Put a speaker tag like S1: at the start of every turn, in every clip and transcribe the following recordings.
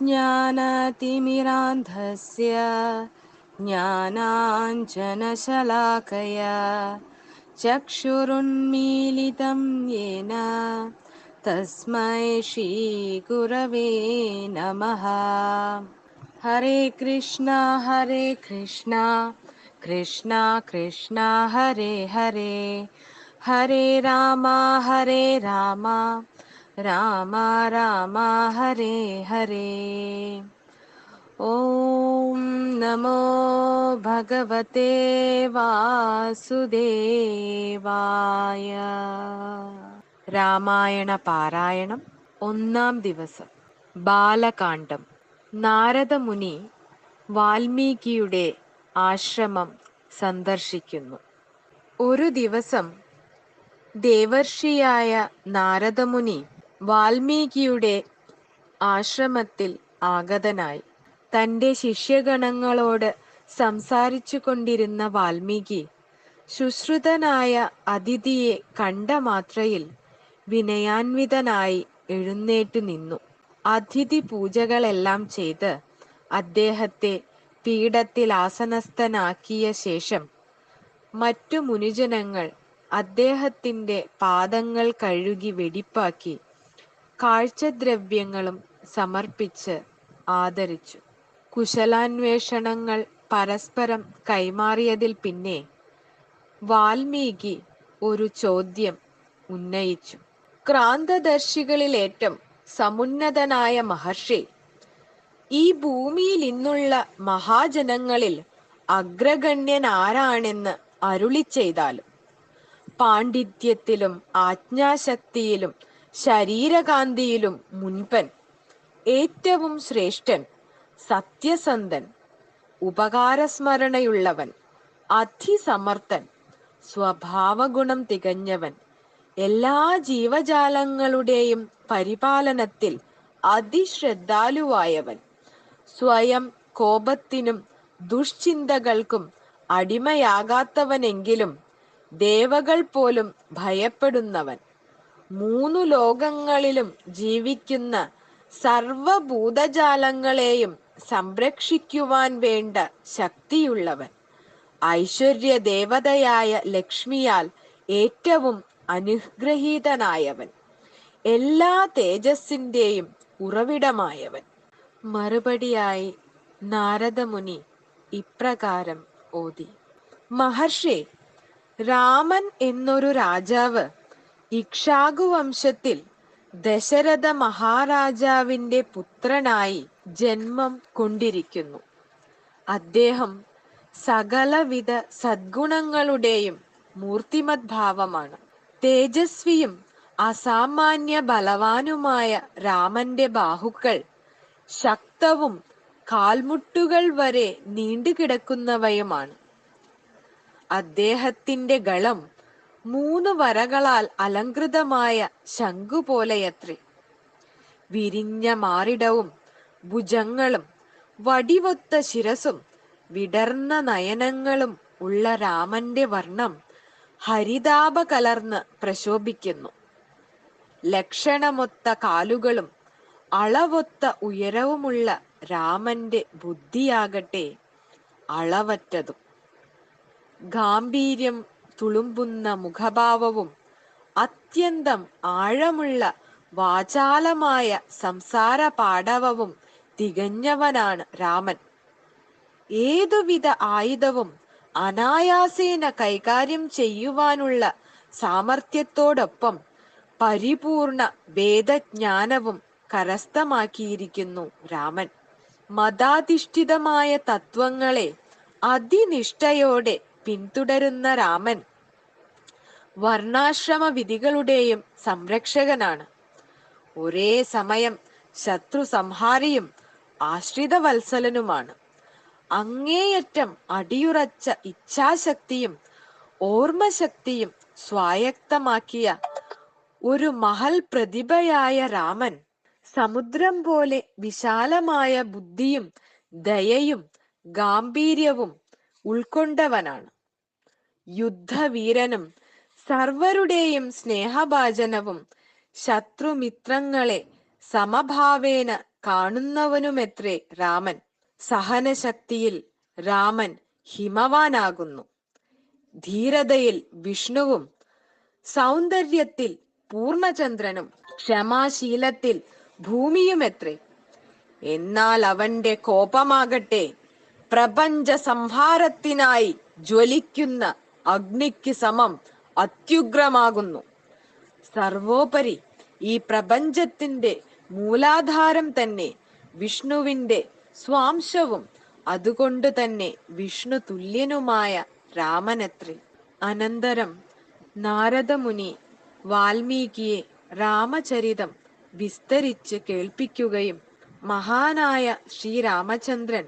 S1: अज्ञानतिमिरान्धस्य ज्ञानाञ्जनशलाकया, चक्षुरुन्मीलितं येन, तस्मै श्रीगुरवे नमः। हरे कृष्णा हरे कृष्णा कृष्णा कृष्णा, हरे हरे। हरे राम हरे राम രാമ രാമ ഹരേ ഹരേ. ഓം നമോ ഭഗവത്തെ വാസുദേവായ. രാമായണ പാരായണം ഒന്നാം ദിവസം. ബാലകാന്ഡം. നാരദമുനി വാൽമീകിയുടെ ആശ്രമം സന്ദർശിക്കുന്നു. ഒരു ദിവസം ദേവർഷിയായ നാരദമുനി വാൽമീകിയുടെ ആശ്രമത്തിൽ ആഗതനായി. തന്റെ ശിഷ്യഗണങ്ങളോട് സംസാരിച്ചു കൊണ്ടിരുന്ന വാൽമീകി ശുശ്രുതനായ അതിഥിയെ കണ്ട മാത്രയിൽ വിനയാൻവിതനായി എഴുന്നേറ്റു നിന്നു. അതിഥി പൂജകളെല്ലാം ചെയ്ത് അദ്ദേഹത്തെ പീഠത്തിൽ ആസനസ്ഥനാക്കിയ ശേഷം മറ്റു മുനിജനങ്ങൾ അദ്ദേഹത്തിന്റെ പാദങ്ങൾ കഴുകി വെടിപ്പാക്കി കാഴ്ചദ്രവ്യങ്ങളും സമർപ്പിച്ച് ആദരിച്ചു. കുശലാന്വേഷണങ്ങൾ പരസ്പരം കൈമാറിയതിൽ പിന്നെ വാൽമീകി ഒരു ചോദ്യം ഉന്നയിച്ചു. ക്രാന്തദർശികളിലേറ്റം സമുന്നതനായ മഹർഷി ഈ ഭൂമിയിൽ ഇന്നുള്ള മഹാജനങ്ങളിൽ അഗ്രഗണ്യൻ ആരാണെന്ന് അരുളി ചെയ്താലും പാണ്ഡിത്യത്തിലും ആജ്ഞാശക്തിയിലും ശരീരകാന്തിയിലും മുൻപൻ ഏറ്റവും ശ്രേഷ്ഠൻ സത്യസന്ധൻ ഉപകാരസ്മരണയുള്ളവൻ അതിസമർത്ഥൻ സ്വഭാവഗുണം തികഞ്ഞവൻ എല്ലാ ജീവജാലങ്ങളുടെയും പരിപാലനത്തിൽ അതിശ്രദ്ധാലുവായവൻ സ്വയം കോപത്തിനും ദുഷ്ചിന്തകൾക്കും അടിമയാകാത്തവനെങ്കിലും ദേവകൾ പോലും ഭയപ്പെടുന്നവൻ. മൂന്നു ലോകങ്ങളിലും ജീവിക്കുന്ന സർവഭൂതജാലങ്ങളെയും സംരക്ഷിക്കുവാൻ വേണ്ട ശക്തിയുള്ളവൻ. ഐശ്വര്യ ദേവതയായ ലക്ഷ്മിയാൽ ഏറ്റവും അനുഗ്രഹീതനായവൻ. എല്ലാ തേജസ്സിന്റെയും ഉറവിടമായവൻ. മറുപടിയായി നാരദമുനി ഇപ്രകാരം ഓതി. മഹർഷി രാമൻ എന്നൊരു രാജാവ് ഇക്ഷാകു വംശത്തിൽ ദശരഥ മഹാരാജാവിന്റെ പുത്രനായി ജന്മം കൊണ്ടിരിക്കുന്നു. അദ്ദേഹം സകലവിധ സദ്ഗുണങ്ങളുടെയും മൂർത്തിമദ്ഭാവമാണ്. തേജസ്വിയും അസാമാന്യ ബലവാനുമായ രാമന്റെ ബാഹുക്കൾ ശക്തവും കാൽമുട്ടുകൾ വരെ നീണ്ടുകിടക്കുന്നവയുമാണ്. അദ്ദേഹത്തിന്റെ ഗളം മൂന്ന് വരകളാൽ അലങ്കൃതമായ ശംഖു പോലെയത്രി. വിരിഞ്ഞ മാറിടവും ഭുജങ്ങളും വടിവൊത്ത ശിരസും വിടർന്ന നയനങ്ങളും ഉള്ള രാമന്റെ വർണം ഹരിതാപ കലർന്ന് പ്രശോഭിക്കുന്നു. ലക്ഷണമൊത്ത കാലുകളും അളവൊത്ത ഉയരവുമുള്ള രാമന്റെ ബുദ്ധിയാകട്ടെ അളവറ്റതും. ഗാംഭീര്യം തുളുമ്പുന്ന മുഖഭാവവും അത്യന്തം ആഴമുള്ള വാചാലമായ സംസാര പാടവവും തികഞ്ഞവനാണ് രാമൻ. ഏതുവിധ ആയുധവും അനായാസേന കൈകാര്യം ചെയ്യുവാനുള്ള സാമർഥ്യത്തോടൊപ്പം പരിപൂർണ വേദജ്ഞാനവും കരസ്ഥമാക്കിയിരിക്കുന്നു രാമൻ. മതാധിഷ്ഠിതമായ തത്വങ്ങളെ അതിനിഷ്ഠയോടെ പിന്തുടരുന്ന രാമൻ വർണാശ്രമ വിധികളുടെയും സംരക്ഷകനാണ്. ഒരേ സമയം ശത്രു സംഹാരിയും ആശ്രിത വത്സലനുമാണ് അങ്ങേയറ്റം അടിയുറച്ച ഇച്ഛാശക്തിയും ഓർമ്മശക്തിയും സ്വായക്തമാക്കിയ ഒരു മഹൽ പ്രതിഭയായ രാമൻ സമുദ്രം പോലെ വിശാലമായ ബുദ്ധിയും ദയയും ഗാംഭീര്യവും ഉൾക്കൊണ്ടവനാണ്. യുദ്ധവീരനും സർവരുടെയും സ്നേഹഭാജനവും ശത്രുമിത്രങ്ങളെ സമഭാവേന കാണുന്നവനുമെത്രേ രാമൻ. സഹനശക്തിയിൽ രാമൻ ഹിമവാനാകുന്നു. ധീരതയിൽ വിഷ്ണുവും സൗന്ദര്യത്തിൽ പൂർണചന്ദ്രനും ക്ഷമാശീലത്തിൽ ഭൂമിയുമെത്രേ. എന്നാൽ അവന്റെ കോപമാകട്ടെ പ്രപഞ്ച സംഹാരത്തിനായി ജ്വലിക്കുന്ന അഗ്നിക്ക് സമം അത്യുഗ്രമാകുന്നു. സർവോപരി ഈ പ്രപഞ്ചത്തിന്റെ മൂലാധാരം തന്നെ വിഷ്ണുവിന്റെ സ്വാംശവും അതുകൊണ്ട് തന്നെ വിഷ്ണു തുല്യനുമായ രാമനത്രി. അനന്തരം നാരദമുനി വാൽമീകിയെ രാമചരിതം വിസ്തരിച്ച് കേൾപ്പിക്കുകയും മഹാനായ ശ്രീരാമചന്ദ്രൻ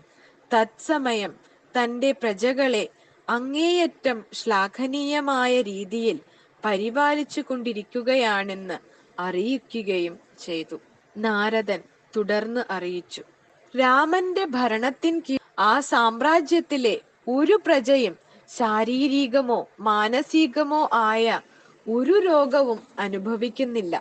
S1: തത്സമയം തന്റെ പ്രജകളെ അങ്ങേയറ്റം ശ്ലാഘനീയമായ രീതിയിൽ പരിപാലിച്ചു കൊണ്ടിരിക്കുകയാണെന്ന് അറിയിക്കുകയും ചെയ്തു. നാരദൻ തുടർന്ന് അറിയിച്ചു. രാമന്റെ ഭരണത്തിൻ ആ സാമ്രാജ്യത്തിലെ ഒരു പ്രജയും ശാരീരികമോ മാനസികമോ ആയ ഒരു രോഗവും അനുഭവിക്കുന്നില്ല.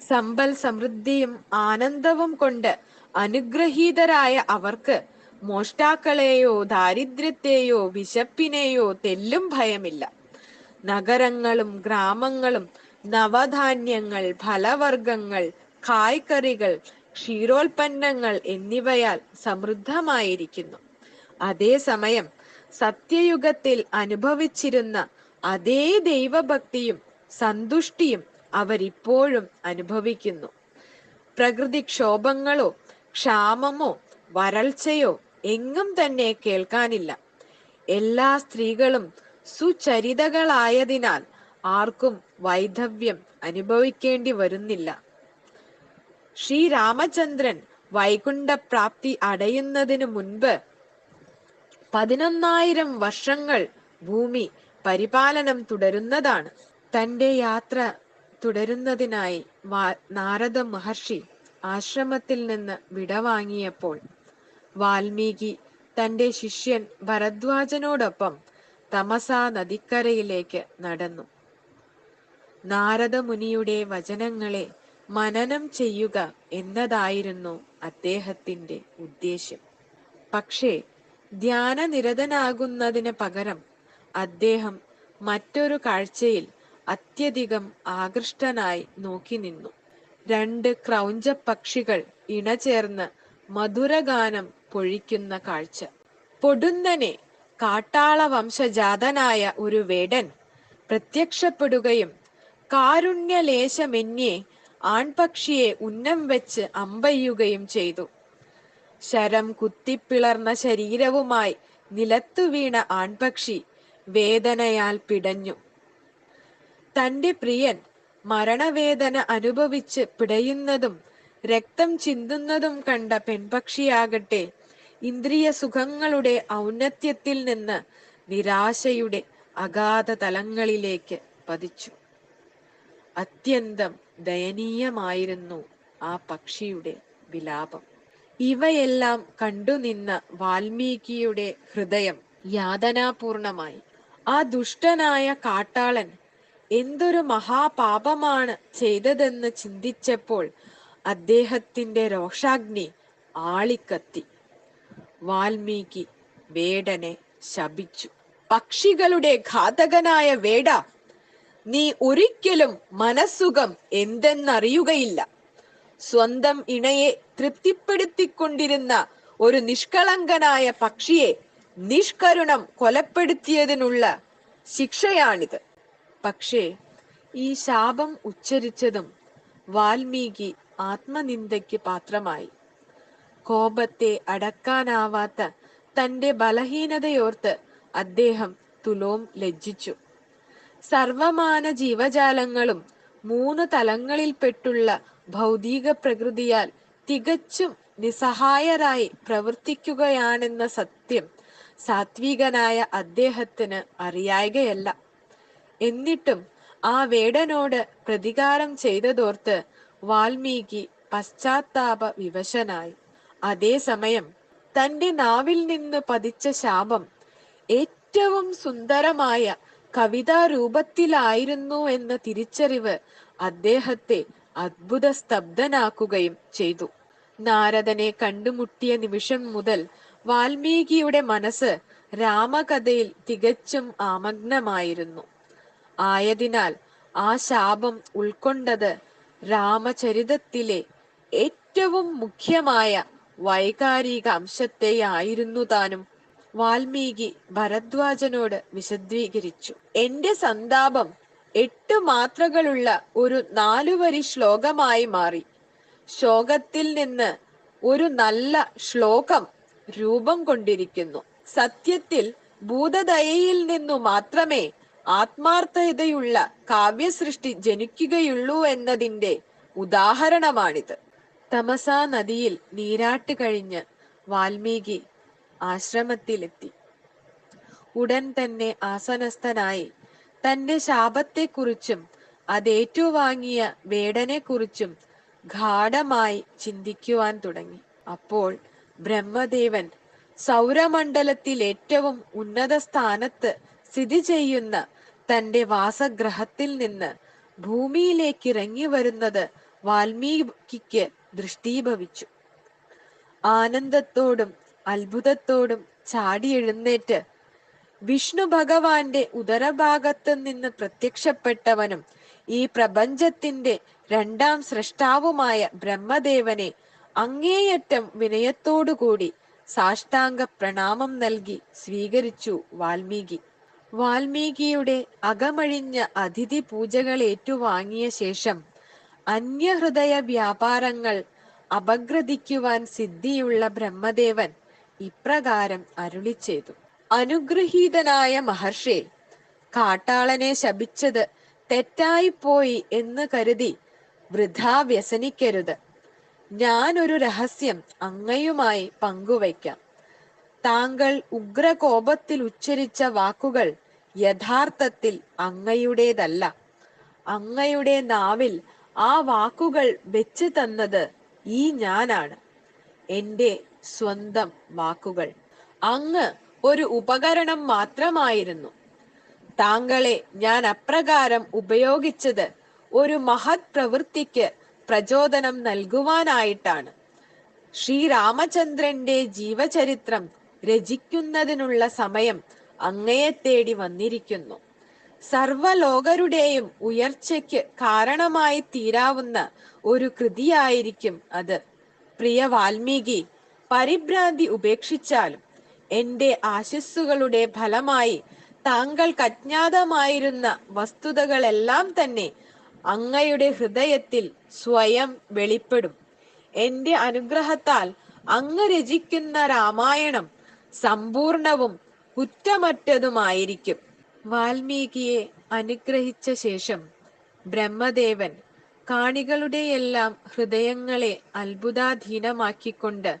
S1: സമ്പൽ സമൃദ്ധിയും ആനന്ദവും കൊണ്ട് അനുഗ്രഹീതരായ അവർക്ക് മോഷ്ടാക്കളെയോ ദാരിദ്ര്യത്തെയോ വിശപ്പിനെയോ തെല്ലും ഭയമില്ല. നഗരങ്ങളും ഗ്രാമങ്ങളും നവധാന്യങ്ങൾ ഫലവർഗങ്ങൾ കായ്കറികൾ ക്ഷീരോൽപ്പന്നങ്ങൾ എന്നിവയാൽ സമൃദ്ധമായിരിക്കുന്നു. അതേസമയം സത്യയുഗത്തിൽ അനുഭവിച്ചിരുന്ന അതേ ദൈവഭക്തിയും സന്തുഷ്ടിയും അവരിപ്പോഴും അനുഭവിക്കുന്നു. പ്രകൃതിക്ഷോഭങ്ങളോ ക്ഷാമമോ വരൾച്ചയോ എങ്ങും തന്നെ കേൾക്കാനില്ല. എല്ലാ സ്ത്രീകളും സുചരിതകളായതിനാൽ ആർക്കും വൈധവ്യം അനുഭവിക്കേണ്ടി വരുന്നില്ല. ശ്രീരാമചന്ദ്രൻ വൈകുണ്ഠപ്രാപ്തി അടയുന്നതിനു മുൻപ് പതിനൊന്നായിരം വർഷങ്ങൾ ഭൂമി പരിപാലനം തുടരുന്നതാണ്. തന്റെ യാത്ര തുടരുന്നതിനായി നാരദ മഹർഷി ആശ്രമത്തിൽ നിന്ന് വിടവാങ്ങിയപ്പോൾ വാൽമീകി തന്റെ ശിഷ്യൻ ഭരദ്വാജനോടൊപ്പം തമസാ നദിക്കരയിലേക്ക് നടന്നു. നാരദമുനിയുടെ വചനങ്ങളെ മനനം ചെയ്യുക എന്നതായിരുന്നു അദ്ദേഹത്തിന്റെ ഉദ്ദേശ്യം. പക്ഷേ ധ്യാനനിരതനാകുന്നതിന് പകരം അദ്ദേഹം മറ്റൊരു കാഴ്ചയിൽ അത്യധികം ആകൃഷ്ടനായി നോക്കി നിന്നു. രണ്ട് ക്രൗഞ്ച പക്ഷികൾ ഇണചേർന്ന് മധുരഗാനം പൊഴിക്കുന്ന കാഴ്ച. പൊടുന്നനെ കാട്ടാള വംശജാതനായ ഒരു വേടൻ പ്രത്യക്ഷപ്പെടുകയും കാരുണ്യലേശമെന്യേ ആൺപക്ഷിയെ ഉന്നം വെച്ച് അമ്പയ്യുകയും ചെയ്തു. ശരം കുത്തിപ്പിളർന്ന ശരീരവുമായി നിലത്തു വീണ ആൺപക്ഷി വേദനയാൽ പിടഞ്ഞു. തന്റെ പ്രിയൻ മരണവേദന അനുഭവിച്ച് പിടയുന്നതും രക്തം ചിന്തുന്നതും കണ്ട പെൺപക്ഷിയാകട്ടെ ഇന്ദ്രിയ സുഖങ്ങളുടെ ഔന്നത്യത്തിൽ നിന്ന് നിരാശയുടെ അഗാധ തലങ്ങളിലേക്ക് പതിച്ചു. അത്യന്തം ദയനീയമായിരുന്നു ആ പക്ഷിയുടെ വിലാപം. ഇവയെല്ലാം കണ്ടുനിന്ന വാൽമീകിയുടെ ഹൃദയം യാതനാപൂർണമായി. ആ ദുഷ്ടനായ കാട്ടാളൻ എന്തൊരു മഹാപാപമാണ് ചെയ്തതെന്ന് ചിന്തിച്ചപ്പോൾ അദ്ദേഹത്തിന്റെ രോഷാഗ്നി ആളിക്കത്തി. വാൽമീകി വേടനെ ശപിച്ചു. പക്ഷികളുടെ ഘാതകനായ വേട നീ ഒരിക്കലും മനസ്സുഖം എന്തെന്നറിയുകയില്ല. സ്വന്തം ഇണയെ തൃപ്തിപ്പെടുത്തിക്കൊണ്ടിരുന്ന ഒരു നിഷ്കളങ്കനായ പക്ഷിയെ നിഷ്കരുണം കൊലപ്പെടുത്തിയതിനുള്ള ശിക്ഷയാണിത്. പക്ഷേ ഈ ശാപം ഉച്ചരിച്ചതും വാൽമീകി ആത്മനിന്ദയ്ക്ക് പാത്രമായി. കോപത്തെ അടക്കാനാവാത്ത തന്റെ ബലഹീനതയോർത്ത് അദ്ദേഹം തുലോം ലജ്ജിച്ചു. സർവമാന ജീവജാലങ്ങളും മൂന്ന് തലങ്ങളിൽപ്പെട്ടുള്ള ഭൗതിക പ്രകൃതിയാൽ തികച്ചും നിസ്സഹായരായി പ്രവർത്തിക്കുകയാണെന്ന സത്യം സാത്വികനായ അദ്ദേഹത്തിന് അറിയായകയല്ല. എന്നിട്ടും ആ വേടനോട് പ്രതികാരം ചെയ്തതോർത്ത് വാൽമീകി പശ്ചാത്താപ വിവശനായി. അതേസമയം തന്റെ നാവിൽ നിന്ന് പതിച്ച ശാപം ഏറ്റവും സുന്ദരമായ കവിതാ രൂപത്തിലായിരുന്നു എന്ന തിരിച്ചറിവ് അദ്ദേഹത്തെ അത്ഭുത സ്തബ്ധനാക്കുകയും ചെയ്തു. നാരദനെ കണ്ടുമുട്ടിയ നിമിഷം മുതൽ വാൽമീകിയുടെ മനസ്സ് രാമകഥയിൽ തികച്ചും ആമഗ്നമായിരുന്നു. ആയതിനാൽ ആ ശാപം ഉൾക്കൊണ്ടത് രാമചരിതത്തിലെ ഏറ്റവും മുഖ്യമായ വൈകാരിക അംശത്തെയായിരുന്നു താനും. വാൽമീകി ഭരദ്വാജനോട് വിശദീകരിച്ചു. എന്റെ സന്താപം എട്ട് മാത്രകളുള്ള ഒരു നാലുവരി ശ്ലോകമായി മാറി. ശോകത്തിൽ നിന്ന് ഒരു നല്ല ശ്ലോകം രൂപം കൊണ്ടിരിക്കുന്നു. സത്യത്തിൽ ഭൂതദയയിൽ നിന്നു മാത്രമേ ആത്മാർത്ഥതയുള്ള കാവ്യസൃഷ്ടി ജനിക്കുകയുള്ളൂ എന്നതിന്റെ ഉദാഹരണമാണിത്. തമസാ നദിയിൽ നീരാട്ട് കഴിഞ്ഞ് വാൽമീകി ആശ്രമത്തിലെത്തി. ഉടൻ തന്നെ ആസനസ്ഥനായി തന്റെ ശാപത്തെക്കുറിച്ചും അതേറ്റുവാങ്ങിയ വേടനെക്കുറിച്ചും ഗാഠമായി ചിന്തിക്കുവാൻ തുടങ്ങി. അപ്പോൾ ബ്രഹ്മദേവൻ സൗരമണ്ഡലത്തിൽ ഏറ്റവും ഉന്നത സ്ഥാനത്ത് സ്ഥിതി ചെയ്യുന്ന തന്റെ വാസഗ്രഹത്തിൽ നിന്ന് ഭൂമിയിലേക്ക് ഇറങ്ങി വരുന്നത് വാൽമീകിക്ക് ദൃഷ്ടീഭവിച്ചു. ആനന്ദത്തോടും അത്ഭുതത്തോടും ചാടി എഴുന്നേറ്റ് വിഷ്ണു ഭഗവാന്റെ ഉദരഭാഗത്ത് നിന്ന് പ്രത്യക്ഷപ്പെട്ടവനും ഈ പ്രപഞ്ചത്തിന്റെ രണ്ടാം സൃഷ്ടാവുമായ ബ്രഹ്മദേവനെ അങ്ങേയറ്റം വിനയത്തോടുകൂടി സാഷ്ടാംഗ പ്രണാമം നൽകി സ്വീകരിച്ചു വാൽമീകി. വാൽമീകിയുടെ അകമഴിഞ്ഞ അതിഥി പൂജകൾ ഏറ്റുവാങ്ങിയ ശേഷം അന്യഹൃദയ വ്യാപാരങ്ങൾ അപഗ്രഥിക്കുവാൻ സിദ്ധിയുള്ള ബ്രഹ്മദേവൻ ഇപ്രകാരം അരുളി ചെയ്തു. അനുഗ്രഹീതനായ മഹർഷി കാട്ടാളനെ ശപിച്ചത് തെറ്റായിപ്പോയി എന്ന് കരുതി വൃഥാ വ്യസനിക്കരുത്. ഞാൻ ഒരു രഹസ്യം അങ്ങയുമായി പങ്കുവയ്ക്കാം. താങ്കൾ ഉഗ്രകോപത്തിൽ ഉച്ചരിച്ച വാക്കുകൾ യഥാർത്ഥത്തിൽ അങ്ങയുടേതല്ല. അങ്ങയുടെ നാവിൽ ആ വാക്കുകൾ വെച്ച് തന്നത് ഈ ഞാനാണ്. എന്റെ സ്വന്തം വാക്കുകൾ. അങ്ങ് ഒരു ഉപകരണം മാത്രമായിരുന്നു. താങ്കളെ ഞാൻ അപ്രകാരം ഉപയോഗിച്ചത് ഒരു മഹത് പ്രവൃത്തിക്ക് പ്രചോദനം നൽകുവാനായിട്ടാണ്. ശ്രീരാമചന്ദ്രന്റെ ജീവചരിത്രം രചിക്കുന്നതിനുള്ള സമയം അങ്ങയെ തേടി വന്നിരിക്കുന്നു. സർവലോകരുടെയും ഉയർച്ചയ്ക്ക് കാരണമായി തീരാവുന്ന ഒരു കൃതിയായിരിക്കും അത്. പ്രിയ വാൽമീകി പരിഭ്രാന്തി ഉപേക്ഷിച്ചാലും എന്റെ ആശസ്സുകളുടെ ഫലമായി താങ്കൾക്ക് അജ്ഞാതമായിരുന്ന വസ്തുതകളെല്ലാം തന്നെ അങ്ങയുടെ ഹൃദയത്തിൽ സ്വയം വെളിപ്പെടും. എന്റെ അനുഗ്രഹത്താൽ അങ്ങ് രചിക്കുന്ന രാമായണം സമ്പൂർണവും കുറ്റമറ്റതുമായിരിക്കും. വാൽമീകിയെ അനുഗ്രഹിച്ച ശേഷം ബ്രഹ്മദേവൻ കാണികളുടെയെല്ലാം ഹൃദയങ്ങളെ അത്ഭുതാധീനമാക്കിക്കൊണ്ട്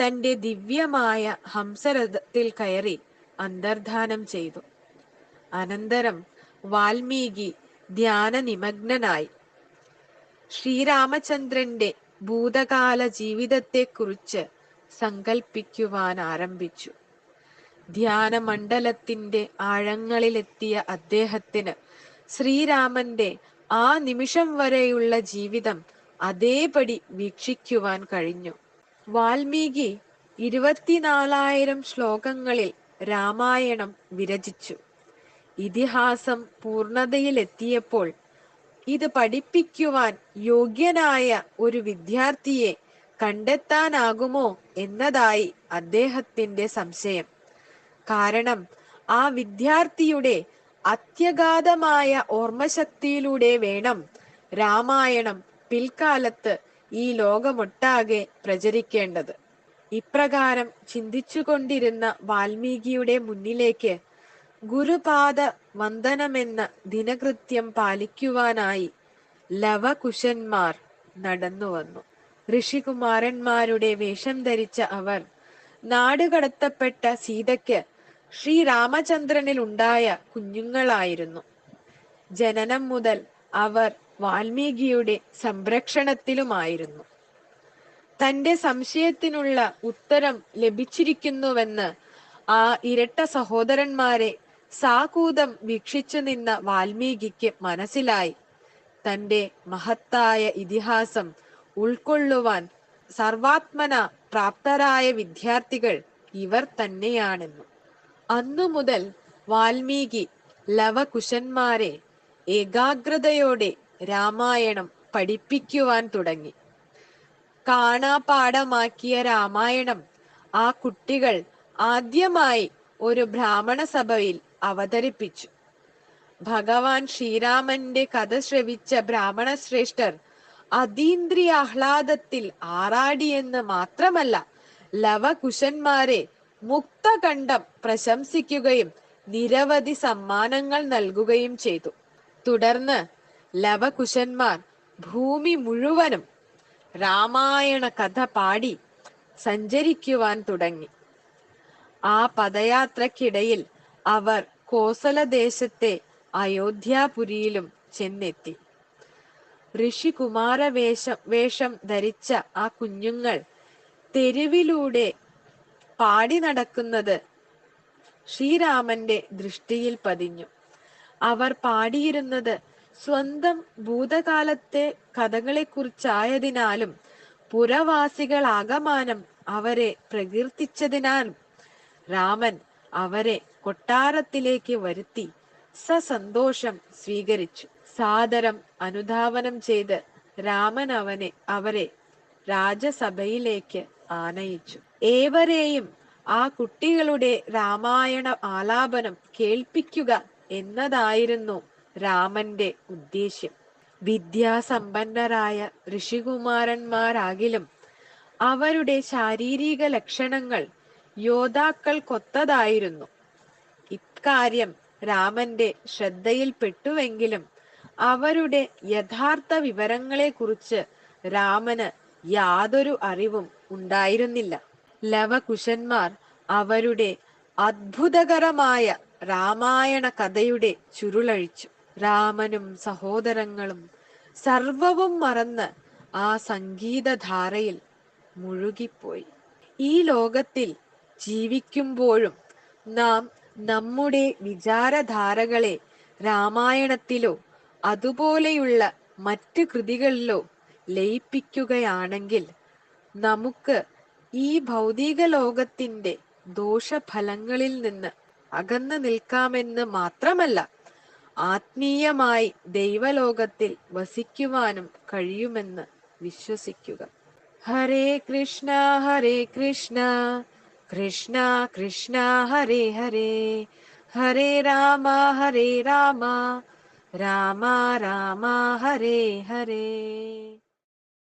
S1: തന്റെ ദിവ്യമായ ഹംസരഥത്തിൽ കയറി അന്തർധാനം ചെയ്തു. അനന്തരം വാൽമീകി ധ്യാന നിമഗ്നനായി ശ്രീരാമചന്ദ്രന്റെ ഭൂതകാല ജീവിതത്തെക്കുറിച്ച് സങ്കൽപ്പിക്കുവാൻ ആരംഭിച്ചു. ധ്യാനമണ്ഡലത്തിന്റെ ആഴങ്ങളിലെത്തിയ അദ്ദേഹത്തിന് ശ്രീരാമന്റെ ആ നിമിഷം വരെയുള്ള ജീവിതം അതേപടി വീക്ഷിക്കുവാൻ കഴിഞ്ഞു. വാൽമീകി ഇരുപത്തിനാലായിരം ശ്ലോകങ്ങളിൽ രാമായണം വിരചിച്ചു. ഇതിഹാസം പൂർണതയിലെത്തിയപ്പോൾ ഇത് പഠിപ്പിക്കുവാൻ യോഗ്യനായ ഒരു വിദ്യാർത്ഥിയെ കണ്ടെത്താനാകുമോ എന്നതായി അദ്ദേഹത്തിന്റെ സംശയം. കാരണം ആ വിദ്യാർത്ഥിയുടെ അത്യഗാധമായ ഓർമ്മശക്തിയിലൂടെ വേണം രാമായണം പിൽക്കാലത്ത് ഈ ലോകമൊട്ടാകെ പ്രചരിക്കേണ്ടത്. ഇപ്രകാരം ചിന്തിച്ചുകൊണ്ടിരുന്ന വാൽമീകിയുടെ മുന്നിലേക്ക് ഗുരുപാദ വന്ദനമെന്ന ദിനകൃത്യം പാലിക്കുവാനായി ലവകുശന്മാർ നടന്നു വന്നു. ഋഷികുമാരന്മാരുടെ വേഷം ധരിച്ച അവർ നാടുകടത്തപ്പെട്ട സീതയ്ക്ക് ശ്രീരാമചന്ദ്രനിൽ ഉണ്ടായ കുഞ്ഞുങ്ങളായിരുന്നു. ജനനം മുതൽ അവർ വാൽമീകിയുടെ സംരക്ഷണത്തിലുമായിരുന്നു. തന്റെ സംശയത്തിനുള്ള ഉത്തരം ലഭിച്ചിരിക്കുന്നുവെന്ന് ആ ഇരട്ട സഹോദരന്മാരെ സാകൂതം വീക്ഷിച്ചു നിന്ന വാൽമീകിക്ക് മനസ്സിലായി. തന്റെ മഹത്തായ ഇതിഹാസം ഉൾക്കൊള്ളുവാൻ സർവാത്മന പ്രാപ്തരായ വിദ്യാർത്ഥികൾ ഇവർ തന്നെയാണെന്നും. അന്നു മുതൽ വാൽമീകി ലവകുശന്മാരെ ഏകാഗ്രതയോടെ രാമായണം പഠിപ്പിക്കുവാൻ തുടങ്ങി. കാണാപാഠമാക്കിയ രാമായണം ആ കുട്ടികൾ ആദ്യമായി ഒരു ബ്രാഹ്മണ സഭയിൽ അവതരിപ്പിച്ചു. ഭഗവാൻ ശ്രീരാമന്റെ കഥ ശ്രവിച്ച ബ്രാഹ്മണ ശ്രേഷ്ഠർ അതീന്ദ്രിയ ആഹ്ലാദത്തിൽ ആറാടിയെന്ന് മാത്രമല്ല ലവകുശന്മാരെ മുക്തകണ്ഠം പ്രശംസിക്കുകയും നിരവധി സമ്മാനങ്ങൾ നൽകുകയും ചെയ്തു. തുടർന്ന് ലവകുശന്മാർ ഭൂമി മുഴുവനും രാമായണ കഥ പാടി സഞ്ചരിക്കുവാൻ തുടങ്ങി. ആ പദയാത്രക്കിടയിൽ അവർ കോസലദേശത്തെ അയോധ്യാപുരിയിലും ചെന്നെത്തി. ഋഷികുമാര വേഷം വേഷം ധരിച്ച ആ കുഞ്ഞുങ്ങൾ തെരുവിലൂടെ പാടി നടക്കുന്നത്. ശ്രീരാമന്റെ ദൃഷ്ടിയിൽ പതിഞ്ഞു. അവർ പാടിയിരുന്നത് സ്വന്തം ഭൂതകാലത്തെ കഥകളെക്കുറിച്ചായതിനാലും പുരവാസികളാകമാനം അവരെ പ്രകീർത്തിച്ചതിനാലും രാമൻ അവരെ കൊട്ടാരത്തിലേക്ക് വരുത്തി സസന്തോഷം സ്വീകരിച്ചു. സാദരം അനുധാവനം ചെയ്ത് രാമൻ അവനെ അവരെ രാജസഭയിലേക്ക് ആനയിച്ചു. ഏവരെയും ആ കുട്ടികളുടെ രാമായണ ആലാപനം കേൾപ്പിക്കുക എന്നതായിരുന്നു രാമന്റെ ഉദ്ദേശ്യം. വിദ്യാസമ്പന്നരായ ഋഷികുമാരന്മാരാകിലും അവരുടെ ശാരീരിക ലക്ഷണങ്ങൾ യോദ്ധാക്കൾക്കൊത്തതായിരുന്നു ഇക്കാര്യം രാമന്റെ ശ്രദ്ധയിൽപ്പെട്ടുവെങ്കിലും അവരുടെ യഥാർത്ഥ വിവരങ്ങളെക്കുറിച്ച് രാമന് യാതൊരു അറിവും ഉണ്ടായിരുന്നില്ല. ലവകുശന്മാർ അവരുടെ അത്ഭുതകരമായ രാമായണ കഥയുടെ ചുരുളഴിച്ചു. രാമനും സഹോദരങ്ങളും സർവവും മറന്ന് ആ സംഗീതധാരയിൽ മുഴുകിപ്പോയി. ഈ ലോകത്തിൽ ജീവിക്കുമ്പോഴും നാം നമ്മുടെ വിചാരധാരകളെ രാമായണത്തിലോ അതുപോലെയുള്ള മറ്റ് കൃതികളിലോ ലയിപ്പിക്കുകയാണെങ്കിൽ നമുക്ക് ഈ ഭൗതിക ലോകത്തിന്റെ ദോഷഫലങ്ങളിൽ നിന്ന് അകന്നു നിൽക്കാമെന്ന് മാത്രമല്ല ആത്മീയമായി ദൈവലോകത്തിൽ വസിക്കുവാനും കഴിയുമെന്ന് വിശ്വസിക്കുക. ഹരേ കൃഷ്ണ ഹരേ കൃഷ്ണ. കൃഷ്ണ കൃഷ്ണ ഹരേ ഹരേ. ഹരേ രാമ ഹരേ രാമ. രാമ രാമ ഹരേ ഹരേ.